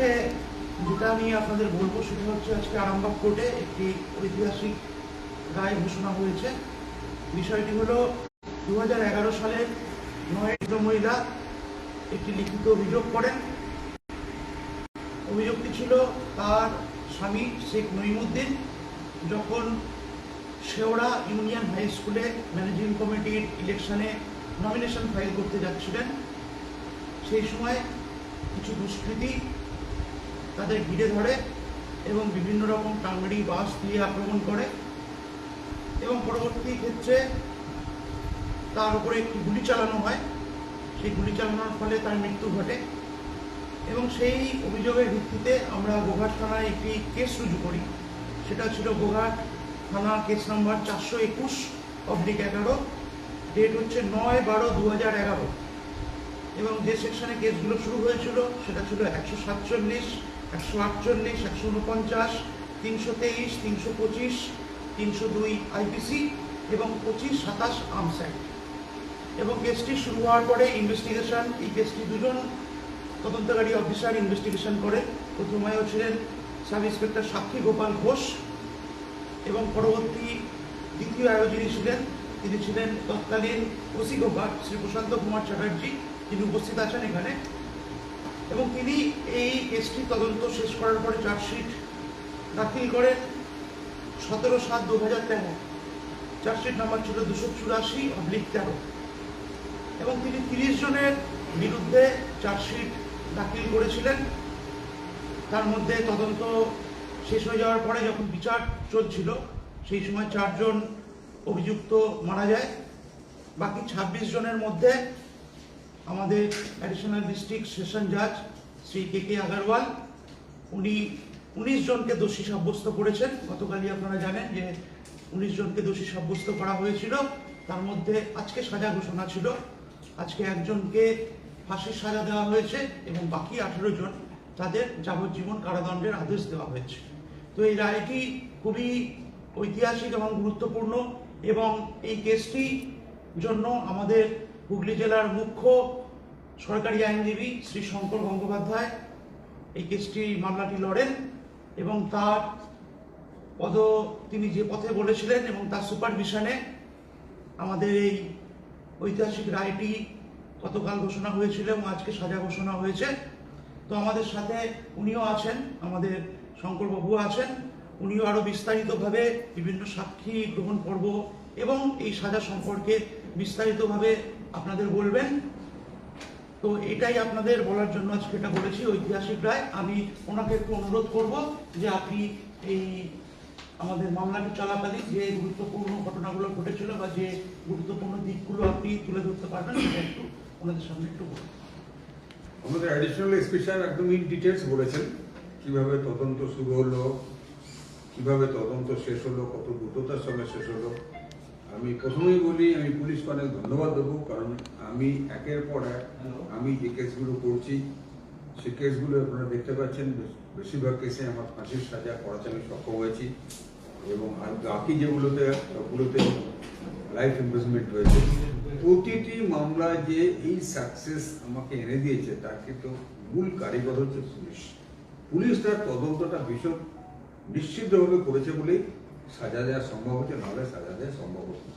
আজকে যেটা আমি আপনাদের বলব সেটা হচ্ছে আজকে আরামবাগ কোর্টে একটি ঐতিহাসিক রায় ঘোষণা হয়েছে। বিষয়টি হলো দু সালের নয় মহিলা একটি লিখিত অভিযোগ করেন। অভিযোগটি ছিল তার স্বামী শেখ নইমুদ্দিন যখন শেওড়া ইউনিয়ন হাই স্কুলে ম্যানেজিং কমিটির ইলেকশনে নমিনেশন ফাইল করতে যাচ্ছিলেন, সেই সময় কিছু দুষ্কৃতী তাদের ঘিরে ধরে এবং বিভিন্ন রকম টাঙ্গারি বাস দিয়ে আক্রমণ করে এবং পরবর্তী ক্ষেত্রে তার উপরে একটি গুলি চালানো হয়। সেই গুলি চালানোর ফলে তার মৃত্যু ঘটে এবং সেই অভিযোগের ভিত্তিতে আমরা গোঘাট থানায় একটি কেস রুজু করি। সেটা ছিল গোঘাট থানা কেস নাম্বার চারশো একুশ অবলিক এগারো। ডেট হচ্ছে নয় বারো দু হাজার এগারো। এবং যে সেকশনে কেসগুলো শুরু হয়েছিল, সেটা ছিল একশো সাতচল্লিশ একশো আটচল্লিশ, একশো উনপঞ্চাশ, তিনশো তেইশ, তিনশো পঁচিশ, তিনশো দুই আইপিসি এবং পঁচিশ সাতাশ আর্মস এবং কেসটি শুরু হওয়ার পরে ইনভেস্টিগেশন, এই কেসটি দুজন তদন্তকারী অফিসার ইনভেস্টিগেশন করে। প্রথমেও ছিলেন সাব ইন্সপেক্টর সাক্ষী গোপাল ঘোষ এবং পরবর্তী দ্বিতীয় আয়োজনী ছিলেন, তিনি ছিলেন তৎকালীন ওসি গোপাল শ্রী প্রশান্ত কুমার চ্যাটার্জি। তিনি উপস্থিত আছেন এখানে। এবং তিনি এই কেসটি তদন্ত শেষ করার পরে চার্জশিট দাখিল করেন সতেরো সাত দু হাজার তেরো। চার্জশিট নাম্বার ছিল দুশো চুরাশি অবলিক তেরো। এবং তিনি তিরিশ জনের বিরুদ্ধে চার্জশিট দাখিল করেছিলেন। তার মধ্যে তদন্ত শেষ হয়ে যাওয়ার পরে যখন বিচার চলছিল, সেই সময় চারজন অভিযুক্ত মারা যায়। বাকি ছাব্বিশ জনের মধ্যে আমাদের অ্যাডিশনাল ডিস্ট্রিক্ট সেশন জাজ শ্রী কে কে আগারওয়াল উনি উনিশ জনকে দোষী সাব্যস্ত করেছেন। গতকালই আপনারা জানেন যে উনিশ জনকে দোষী সাব্যস্ত করা হয়েছিল। তার মধ্যে আজকে সাজা ঘোষণা ছিল। আজকে একজনকে ফাঁসির সাজা দেওয়া হয়েছে এবং বাকি আঠেরো জন তাদের যাবজ্জীবন কারাদণ্ডের আদেশ দেওয়া হয়েছে। তো এই রায়টি খুবই ঐতিহাসিক এবং গুরুত্বপূর্ণ এবং এই কেসটি জন্য আমাদের হুগলি জেলার মুখ্য সরকারি আইনজীবী শ্রী শঙ্কর গঙ্গোপাধ্যায়। এই কেসটি মামলাটি লড়েন এবং তার পদ, তিনি যে পথে বলেছিলেন এবং তার সুপারভিশনে আমাদের এই ঐতিহাসিক রায়টি গতকাল ঘোষণা হয়েছিল এবং আজকে সাজা ঘোষণা হয়েছে। তো আমাদের সাথে উনিও আছেন, আমাদের শঙ্করবাবু আছেন। উনিও আরও বিস্তারিতভাবে বিভিন্ন সাক্ষী গ্রহণ পর্ব এবং এই সাজা সম্পর্কে বিস্তারিতভাবে আপনাদের বলবেন। তো এটাই আপনাদের বলার জন্য আজকে এটা বলেছি, ঐতিহাসিক রায়। আমি ওনাকে একটু অনুরোধ করব যে আপনি এই আমাদের মামলাটি চলাকালীন যে গুরুত্বপূর্ণ ঘটনাগুলো ঘটেছিল বা যে গুরুত্বপূর্ণ দিকগুলো আপনি তুলে ধরতে পারবেন, সেটা একটু ওনাদের সামনে একটু বলুন। আমাদের অ্যাডিশনাল সাহেব একদম ইন ডিটেলস বলেছেন, কীভাবে তদন্ত শুরু হলো, কীভাবে তদন্ত শেষ হলো, কত দ্রুততার সঙ্গে শেষ হলো। আমি প্রথমেই বলি আমি পুলিশকে অনেক ধন্যবাদ দেবো কারণ আমি একের পর এক আমি যে কেসগুলো করছি সে কেসগুলো আপনারা দেখতে পাচ্ছেন। বেশ- বেশিরভাগ কেসে আমার ফাঁসির সাজা করাতে আমি সক্ষম হয়েছি। এবং আর বাকি যেগুলোতে ওগুলোতে লাইফ ইমপ্রিজনমেন্ট হয়েছে। প্রতিটি মামলায় যে এই সাকসেস আমাকে এনে দিয়েছে তার কিন্তু মূল কারিগর হচ্ছে পুলিশ। পুলিশ তার তদন্তটা ভীষণ নিশ্চিতভাবে করেছে বলেই সাজা দেওয়া সম্ভব হচ্ছে, নাহলে সাজা দেওয়া সম্ভব না।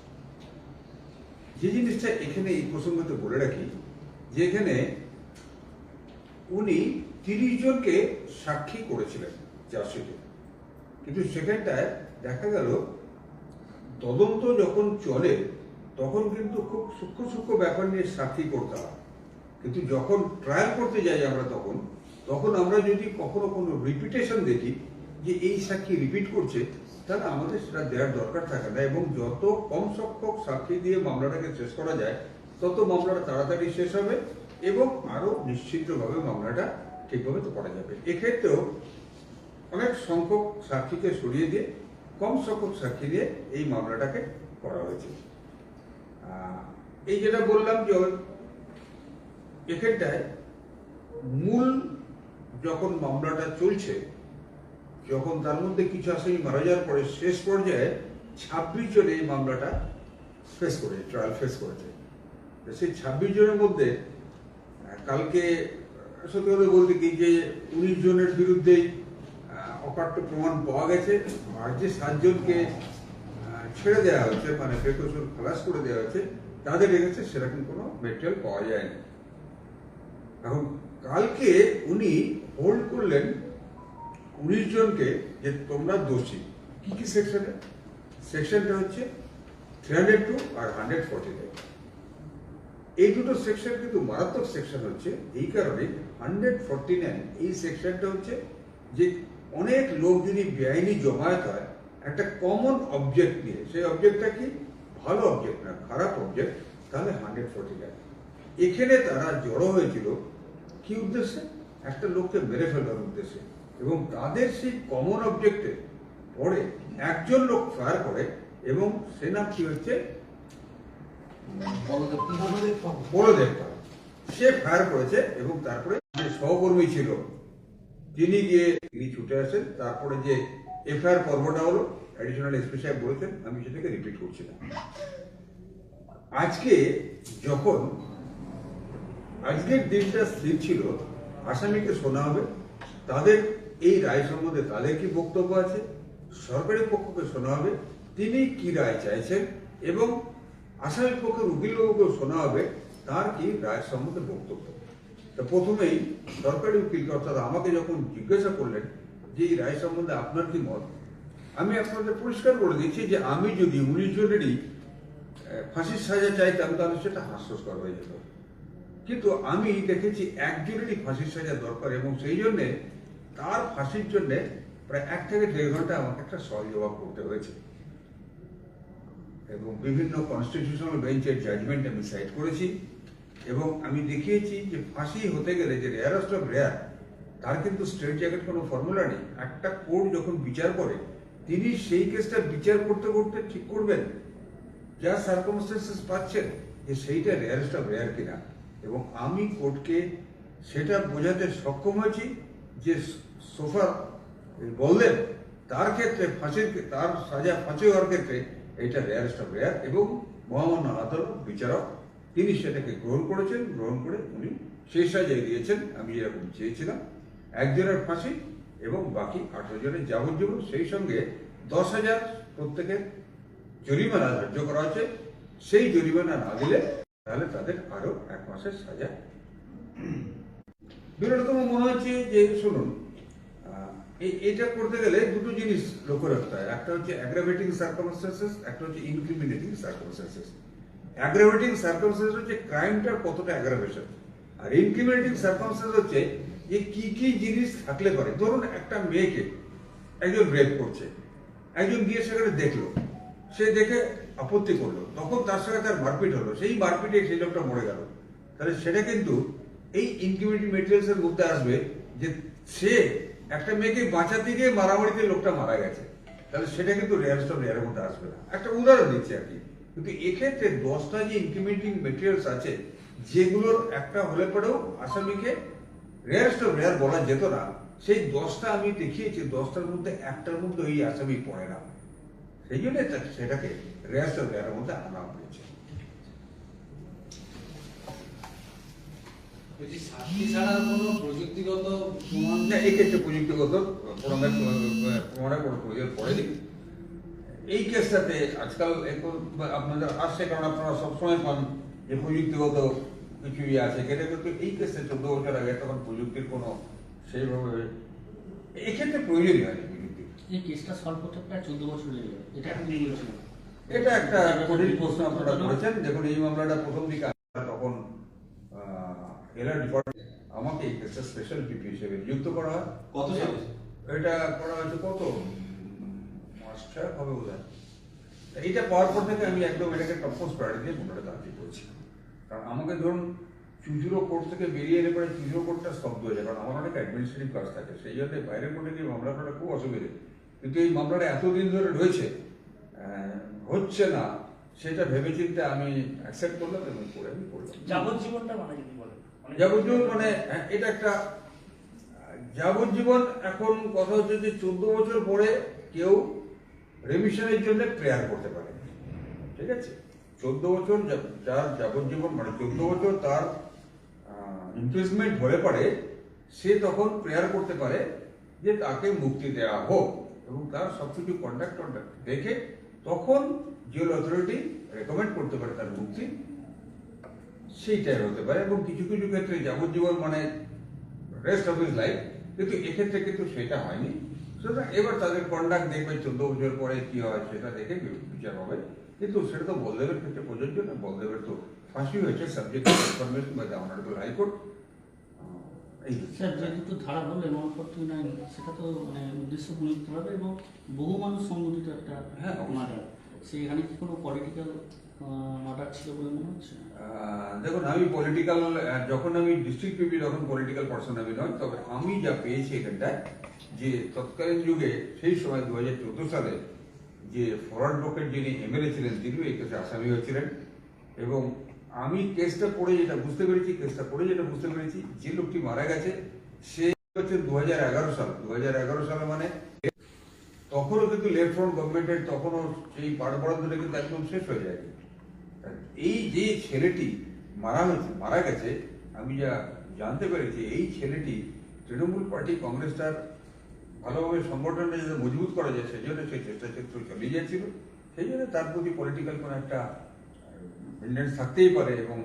যে জিনিসটা এখানে এই প্রসঙ্গতে বলে রাখি, যে এখানে উনি তিরিশ জনকে সাক্ষী করেছিলেন চার্জশিটে কিন্তু সেখানটায় দেখা গেল, তদন্ত যখন চলে, তখন কিন্তু খুব সূক্ষ্ম সূক্ষ্ম ব্যাপার নিয়ে সাক্ষী করতে হয় কিন্তু যখন ট্রায়াল করতে যাই আমরা তখন তখন আমরা যদি কখনো কোনো রিপিটেশন দেখি যে এই সাক্ষী রিপিট করছে তাহলে আমাদের সেটা দেওয়ার দরকার থাকে না এবং যত কম সংখ্যক সাক্ষী দিয়ে মামলাটাকে শেষ করা যায়, তত মামলাটা তাড়াতাড়ি শেষ হবে এবং আরও নিশ্চিতভাবে মামলাটা ঠিকভাবে তো করা যাবে। এক্ষেত্রেও অনেক সংখ্যক সাক্ষীকে সরিয়ে দিয়ে, কম সংখ্যক সাক্ষী দিয়ে এই মামলাটাকে করা হয়েছে। এই যেটা বললাম যে এখানটায় মূল যখন মামলাটা চলছে যখন তার মধ্যে কিছু আসামি মারা যাওয়ার পরে শেষ পর্যায়ে ছাব্বিশ জন এই মামলাটা ফেস করে ট্রায়াল ফেস করেছে। সেই ছাব্বিশ জনের মধ্যে কালকে, সত্যি কথা বলতে কি যে উনিশ জনের বিরুদ্ধেই অকাট্য প্রমাণ পাওয়া গেছে। আর যে সাতজনকে ছেড়ে দেওয়া হয়েছে মানে প্রেকশন খালাস করে দেওয়া হয়েছে, তাদের রেখেছে সেরকম কোনো মেটেরিয়াল পাওয়া যায়নি। এখন কালকে উনি হোল্ড করলেন উনিশ জনকে যে তোমরা দোষী, কি কি সেকশনে সেকশনটা হচ্ছে থ্রি হান্ড্রেড টু আর হান্ড্রেড ফর্টি এই দুটো সেকশন কিন্তু মারাত্মক সেকশন হচ্ছে, এই কারণে হান্ড্রেড ফর্টি নাইন এই সেকশনটা হচ্ছে যে অনেক লোক যদি বেআইনি জমায়েত হয়, একটা কমন অবজেক্ট নিয়ে, সেই অবজেক্টটা কি? ভালো অবজেক্ট না, খারাপ অবজেক্ট তাহলে হান্ড্রেড ফর্টি নাইন এখানে তারা জড়ো হয়েছিল, কি উদ্দেশ্যে? একটা লোককে মেরে ফেলার উদ্দেশ্যে। এবং তাদের সেই কমন অবজেক্টে পরে একজন লোক ফায়ার করে এবং সে নাম কি হচ্ছে দেখতে সে ফায়ার করেছে এবং তারপরে যে সহকর্মী ছিল তিনি গিয়ে তিনি ছুটে আসেন। তারপরে যে এফআইআর পর্বটা হলো অ্যাডিশনাল এসপি সাহেব বলেছেন আমি সেটাকে রিপিট করছি না। আজকে যখন আজকের দিনটা স্থির ছিল আসামিকে শোনা হবে তাদের এই রায় সম্বন্ধে তাদের কি বক্তব্য আছে? সরকারি পক্ষকে শোনা হবে, তিনি কি রায় চাইছেন এবং আসামি পক্ষের উকিলবাবুকে শোনা হবে, তার কি রায় সম্বন্ধে বক্তব্য? তো প্রথমেই সরকারি উকিল, অর্থাৎ আমাকে যখন জিজ্ঞাসা করলেন যে এই রায় সম্বন্ধে আপনার কি মত, আমি আপনাদের পরিষ্কার করে দিচ্ছি যে আমি যদি উনিশ জনেরই ফাঁসির সাজা চাইতাম, তাহলে সেটা হাস্যস্কর হয়ে যেত। কিন্তু আমি দেখেছি একজনেরই ফাঁসির সাজা দরকার এবং সেই জন্যে তার ফাঁসির জন্যে প্রায় এক থেকে দেড় ঘণ্টা আমাকে একটা সহজ জবাব করতে হয়েছে। এবং বিভিন্ন কনস্টিটিউশনাল বেঞ্চের জাজমেন্ট আমি সাইট করেছি এবং আমি দেখিয়েছি যে ফাঁসি হতে গেলে যে রেয়ারেস্ট অফ রেয়ার তার কিন্তু স্ট্রেট জ্যাকেট কোনো ফর্মুলা নেই। একটা কোর্ট যখন বিচার করে, তিনি সেই কেসটা বিচার করতে করতে ঠিক করবেন। যা সার্কমস্টেন্সেস পাচ্ছেন যে সেইটা রেয়ারেস্ট অফ রেয়ার কিনা। এবং আমি কোর্টকে সেটা বোঝাতে সক্ষম হয়েছি যে সোফা বললেন, তার ক্ষেত্রে ফাঁসির তার সাজা ফাঁসি হওয়ার ক্ষেত্রে এটা রেয়ারেস্ট অফ রেয়ার এবং মহামান্য আদালত বিচারক, তিনি সেটাকে গ্রহণ করেছেন, গ্রহণ করে উনি সেই সাজাই দিয়েছেন। আমি যেরকম চেয়েছিলাম একজনের ফাঁসি এবং বাকি আঠারো জনের যাবজ্জীবন। সেই সঙ্গে দশ হাজার প্রত্যেকের জরিমানা ধার্য করা হয়েছে। সেই জরিমানা না দিলে তাহলে তাদের আরও এক মাসের সাজা বিরলতম মনে হচ্ছে যে, শুনুন এটা করতে গেলে দুটো জিনিস লক্ষ্য রাখতে হয়। একটা হচ্ছে অ্যাগ্রাভেটিং সার্কামস্টেন্সেস একটা হচ্ছে ইনক্রিমিনেটিং সার্কামস্টেন্সেস অ্যাগ্রাভেটিং সার্কামস্টেন্স হচ্ছে ক্রাইমটার কতটা অ্যাগ্রাভেশন আর ইনক্রিমিনেটিং সার্কামস্টেন্স হচ্ছে যে, কি কি জিনিস থাকলে পারে। ধরুন একটা মেয়েকে একজন রেপ করছে। একজন গিয়ে সেখানে দেখল। সে দেখে আপত্তি করল। তখন তার সঙ্গে তার মারপিট হলো। সেই মারপিটে সেই লোকটা মরে গেল। তাহলে সেটা কিন্তু এই ইনকিউমিটি মেটেরিয়ালস এর মধ্যে আসবে যে সে একটা মেয়েকে বাঁচাতে গিয়ে মারামারিতে লোকটা মারা গেছে। তাহলে সেটা কিন্তু রেয়ারস্ট অফ রেয়ারের মধ্যে আসবে না। একটা উদাহরণ দিচ্ছি আর কি। কিন্তু এক্ষেত্রে দশটা যে ইনকিউমিটিং মেটেরিয়ালস আছে, যেগুলোর একটা হলে পরেও আসামিকে রেয়ারস্ট অফ রেয়ার বলা যেত না। সেই দশটা আমি দেখিয়েছি, দশটার মধ্যে একটার মধ্যে ওই আসামি পড়ে না। সেই জন্য সেটাকে রেয়ারস্ট অফ রেয়ারের মধ্যে আনা হয়েছে বলছি সাক্ষী ছাড়া কোনো প্রযুক্তিগত এক্ষেত্রে প্রযুক্তিগত প্রমাণের প্রমাণের কোনো প্রয়োজন পড়েনি। এই কেসটাতে আজকাল এখন আপনাদের আসছে কারণ আপনারা সবসময় পান যে প্রযুক্তিগত কিছু ইয়ে আছে। এটা কিন্তু এই কেসে চোদ্দ বছর আগে তখন প্রযুক্তির কোনো সেইভাবে এক্ষেত্রে প্রয়োজনই হয়নি প্রযুক্তি। এই কেসটা সলভ করতে প্রায় চোদ্দ বছর লেগে এটা এটা একটা কঠিন প্রশ্ন আপনারা করেছেন। দেখুন এই মামলাটা প্রথম দিকে এলার ডিপার্টমেন্ট আমাকে এই কেসটা স্পেশাল পিপি হিসেবে নিযুক্ত করা হয়। কত সালে? এটা করা হয়েছে কত? মাস ছয় হবে বোধ হয় এইটা পাওয়ার পর থেকে আমি একদম এটাকে টপমোস প্রায়োরিটি দিয়ে মোটাটা তাড়াতাড়ি করছি। কারণ আমাকে ধরুন চুজুরো কোর্ট থেকে বেরিয়ে এলে পরে চুজুরো কোর্টটা স্তব্ধ হয়ে যায়। কারণ আমার অনেক অ্যাডমিনিস্ট্রেটিভ কাজ থাকে। সেই জন্য বাইরে কোর্টে গিয়ে মামলা করাটা খুব অসুবিধে। কিন্তু এই মামলাটা এতদিন ধরে রয়েছে হচ্ছে না সেটা ভেবেচিন্তে আমি অ্যাকসেপ্ট করলাম এবং করে আমি করলাম। যাবজ্জীবনটা মানে যদি বলেন। যাবজ্জীবন মানে হ্যাঁ, এটা একটা যাবজ্জীবন এখন কথা হচ্ছে যে চোদ্দ বছর পরে কেউ রেমিশনের জন্য প্রেয়ার করতে পারে। ঠিক আছে? চোদ্দ বছর যার যাবজ্জীবন মানে চোদ্দ বছর তার ইমপ্রিজমেন্ট হলে পরে সে তখন প্রেয়ার করতে পারে যে তাকে মুক্তি দেওয়া হোক এবং তার সবকিছু কন্ডাক্ট কন্ডাক্ট দেখে তখন জেল অথরিটি রেকমেন্ড করতে পারে তার মুক্তি সেইটাই হতে পারে এবং কিছু কিছু ক্ষেত্রে যাবজ্জীবন মানে রেস্ট অফ ইস লাইফ কিন্তু এক্ষেত্রে কিন্তু সেটা হয়নি। সুতরাং এবার তাদের কন্ডাক্ট দেখবে চোদ্দ বছর পরে কি হয় সেটা দেখে বিচার হবে। কিন্তু সেটা তো বলদেবের ক্ষেত্রে প্রযোজ্য না। বলদেবের তো ফাঁসি হয়েছে subject information honourable high court sir যে ধারা ফোরটি নাইন সেটা তো মানে উদ্দেশ্য হবে এবং বহু মানুষ সংগঠিত একটা হ্যাঁ। মার্ডার সেখানে কি কোনো পলিটিক্যাল মার্ডার ছিল বলে মনে হচ্ছে? দেখুন, আমি পলিটিক্যাল যখন আমি ডিস্ট্রিক্ট পিপি তখন পলিটিক্যাল পার্সন আমি নয়, তবে আমি যা পেয়েছি এখানটায়, যে তৎকালীন যুগে, সেই সময় দু হাজার চোদ্দ সালে যে ফরওয়ার্ড ব্লকের যিনি এমএলএ ছিলেন তিনিও এই কেসে আসামি হয়েছিলেন। এবং আমি কেসটা পড়ে যেটা বুঝতে পেরেছি কেসটা পড়ে যেটা বুঝতে পেরেছি, যে লোকটি মারা গেছে, সে হচ্ছে দু হাজার এগারো সাল। দু হাজার এগারো সালে মানে তখনও কিন্তু লেফট ফ্রন্ট গভর্নমেন্টের তখনও সেই পাড় বরাদ্দটা কিন্তু একদম শেষ হয়ে যায় এই যে ছেলেটি মারা হয়েছে, মারা গেছে, আমি যা জানতে পেরেছি, এই ছেলেটি তৃণমূল পার্টি কংগ্রেসটার ভালোভাবে সংগঠনটা যাতে মজবুত করা যায়, সেই জন্য সেই চেষ্টা ক্ষেত্র চালিয়ে যাচ্ছিল। সেই জন্য তার প্রতি পলিটিক্যাল কোনো একটা ভেন্ডেন্স থাকতেই পারে এবং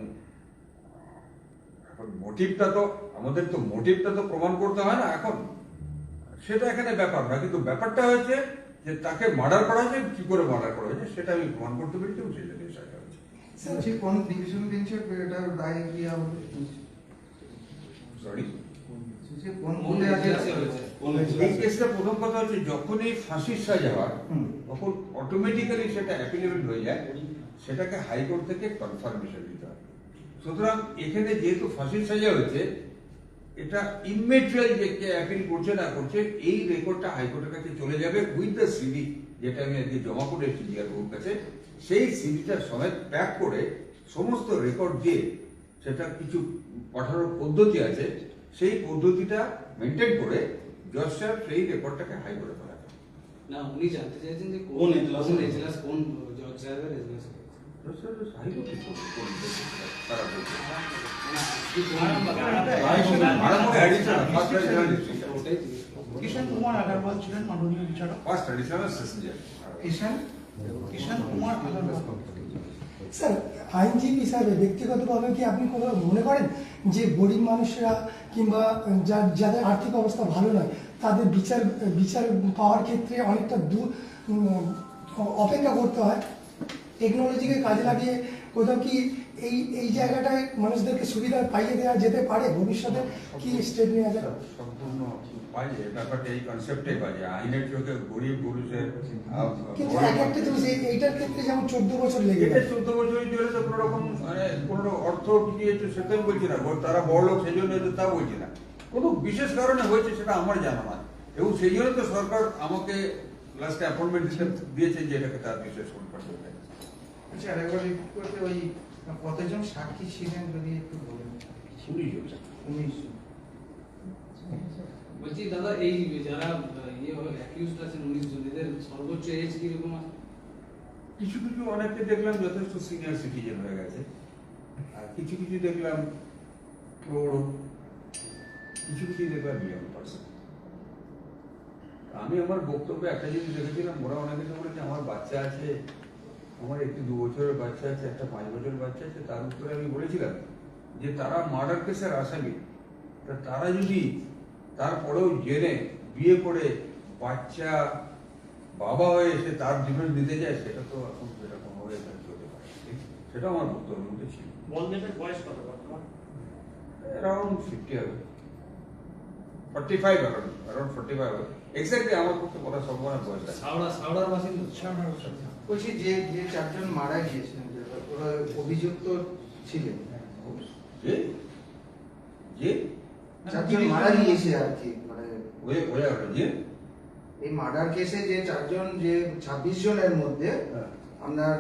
এখন মোটিভটা তো, আমাদের তো মোটিভটা তো প্রমাণ করতে হয় না এখন। সেটা এখানে ব্যাপার না কিন্তু ব্যাপারটা হয়েছে যে তাকে মার্ডার করা হয়েছে কি করে মার্ডার করা হয়েছে সেটা আমি প্রমাণ করতে পেরেছি এবং সেই জন্য সাজা হয়েছে। কোন ডিভিশন বেঞ্চে এটা রায় দেওয়া হবে? সরি এই কেসটা প্রথম কথা হচ্ছে যখনই ফাঁসির সাজা হয় হুম। তখন অটোমেটিক্যালি সেটা অ্যাপিলেবল হয়ে যায় সেটাকে হাইকোর্ট থেকে কনফার্মেশন দিতে হয়। সুতরাং এখানে যেহেতু ফাঁসির সাজা হয়েছে এটা ইমেটেরিয়াল যে কে অ্যাপিল করছে না করছে এই রেকর্ডটা হাইকোর্টের কাছে চলে যাবে উইথ দ্য সিডি যেটা আমি আজকে জমা করে এসেছি জিয়ার বাবুর কাছে। সেই সিডিটা সমেত প্যাক করে সমস্ত রেকর্ড দিয়ে সেটা কিছু পাঠানোর পদ্ধতি আছে সেই পদ্ধতিটা মেনটেন করে জজ সাহেব সেই রেকর্ডটাকে হাইকোর্টে পাঠাবে না উনি জানতে চাইছেন যে কোন এজলাসে? কোন এজলাস কোন জজ সাহেবের এজলাস কুমার আগারওয়াল ছিলেন মাননীয় বিচারক. কিষান কুমার আগারওয়াল স্যার আইনজীবী হিসাবে ব্যক্তিগতভাবে কি আপনি কোনো মনে করেন যে গরিব মানুষরা কিংবা যা- যাদের আর্থিক অবস্থা ভালো নয় তাদের বিচার বিচার পাওয়ার ক্ষেত্রে অনেকটা দূর অপেক্ষা করতে হয়? টেকনোলজিকে কাজে লাগিয়ে কোথাও কি এই এই জায়গাটায় মানুষদেরকে সুবিধা পাইয়ে দেওয়া যেতে পারে? ভবিষ্যতে কি স্টেপ নেওয়া যায়? সম্পূর্ণ বাজে ব্যাপারটা এই কনসেপ্টে বাজে আইনের চোখে গরিব পুরুষের কিন্তু এক একটা জিনিস এইটার ক্ষেত্রে যেমন চোদ্দ বছর লেগে এটা চোদ্দ তো কোনো রকম মানে কোনো অর্থ কি হয়েছে সেটা আমি বলছি না। তারা বড় লোক সেই জন্য তা বলছি না। কোনো বিশেষ কারণে হয়েছে সেটা আমার জানা না এবং সেই জন্য তো সরকার আমাকে লাস্টে অ্যাপয়েন্টমেন্ট দিয়েছে যে এটাকে তার বিশেষ হবে আচ্ছা আরেকবার রিপিট করতে ওই কতজন সাক্ষী ছিলেন যদি একটু বলেন? উনিশ বলছি দাদা এই যারা ইয়ে অ্যাকিউজড আছেন উনিশ জন এদের সর্বোচ্চ এজ কীরকম আছে? কিছু কিছু অনেককে দেখলাম যথেষ্ট সিনিয়র সিটিজেন হয়ে গেছে। আর কিছু কিছু দেখলাম প্রৌঢ় কিছু কিছু দেখলাম ইয়ং পার্সন আমি আমার বক্তব্যে একটা জিনিস দেখেছিলাম ওরা অনেকে বলেছে আমার বাচ্চা আছে আমার একটি দু বছরের বাচ্চা আছে একটা পাঁচ বছরের বাচ্চা আছে তার উত্তরে আমি বলেছিলাম যে তারা মার্ডার কেসের আসামি। তা তারা যদি তারপরেও জেনে বিয়ে করে বাচ্চা বাবা হয়ে এসে তার জীবন দিতে যায় সেটা তো এখন সেটা কোনোভাবে ধার্য হতে পারে সেটা আমার বক্তব্যের মধ্যে ছিল। বলদেবের বয়স কত বর্তমান? অ্যারাউন্ড ফিফটি হবে। Forty five around around forty five হবে। এক্স্যাক্টলি আমার পক্ষে বলা সম্ভব না বয়সটা সাউড়া সাউড়ার বাসিন্দা বলছি যে যে চারজন মারা গিয়েছেন ওরা অভিযুক্ত ছিলেন। যে? যে? চারজন মারা গিয়েছে আর কি মানে ওয়ে ওয়ে ওটা যে? এই মার্ডার কেসে যে চারজন যে ছাব্বিশ জনের মধ্যে হ্যাঁ। আপনার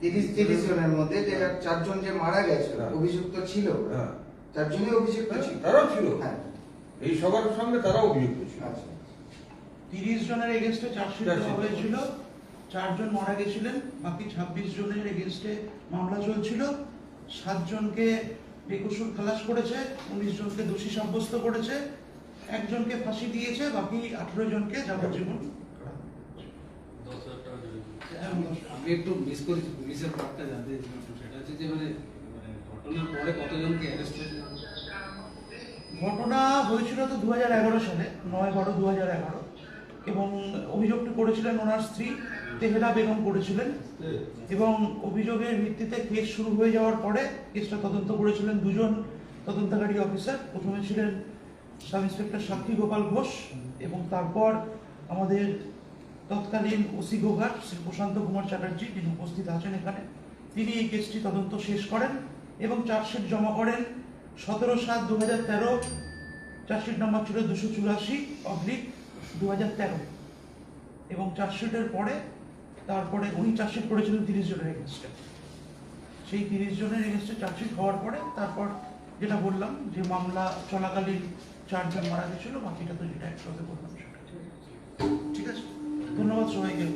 তিরিশ তিরিশ জনের মধ্যে যে চারজন যে মারা গেছে হ্যাঁ। অভিযুক্ত ছিল হ্যাঁ। চারজনই অভিযুক্ত ছিল। তারাও ছিল। হ্যাঁ। এই সবার সঙ্গে তারাও অভিযুক্ত ছিল। আচ্ছা। তিরিশ জনের এগেনস্টে চারশো। হয়েছিল। চারজন মারা গেছিলেন বাকি ছাব্বিশ জনের এগেনস্টে মামলা চলছিল। সাতজনকে বেকসুর খালাস করেছে উনিশ জনকে দোষী সাব্যস্ত করেছে একজনকে ফাঁসি দিয়েছে বাকি আঠেরো জনকে যাবজ্জীবন আমি একটু মিস করেছি পুলিশের পার্টটা জানতে সেটা হচ্ছে যে মানে মানে ঘটনার পরে কতজনকে অ্যারেস্ট হয়েছে? ঘটনা হয়েছিল তো দুহাজার এগারো সালে নয় বারো দু এবং অভিযোগটি করেছিলেন ওনার স্ত্রী তেহরা বেগম করেছিলেন। এবং অভিযোগের ভিত্তিতে কেস শুরু হয়ে যাওয়ার পরে কেসটা তদন্ত করেছিলেন দুজন তদন্তকারী অফিসার। প্রথমে ছিলেন সাব ইন্সপেক্টর সাক্ষী গোপাল ঘোষ এবং তারপর আমাদের তৎকালীন ওসি গোঘাট শ্রী প্রশান্ত কুমার চ্যাটার্জি যিনি উপস্থিত আছেন এখানে। তিনি এই কেসটি তদন্ত শেষ করেন এবং চার্জশিট জমা করেন সতেরো সাত দু হাজার তেরো। চার্জশিট নাম্বার ছিল দুশো চুরাশি অবলিক দু হাজার তেরো। এবং চার্জশিটের পরে তারপরে উনি চার্জশিট করেছিলেন তিরিশ জনের এগেনস্টে সেই তিরিশ জনের এগেনস্টে চার্জশিট হওয়ার পরে তারপর যেটা বললাম যে মামলা চলাকালীন চারজন মারা গেছিল, বাকিটা তো যেটা একসাথে বললাম সেটা। ঠিক আছে? ধন্যবাদ সবাইকে।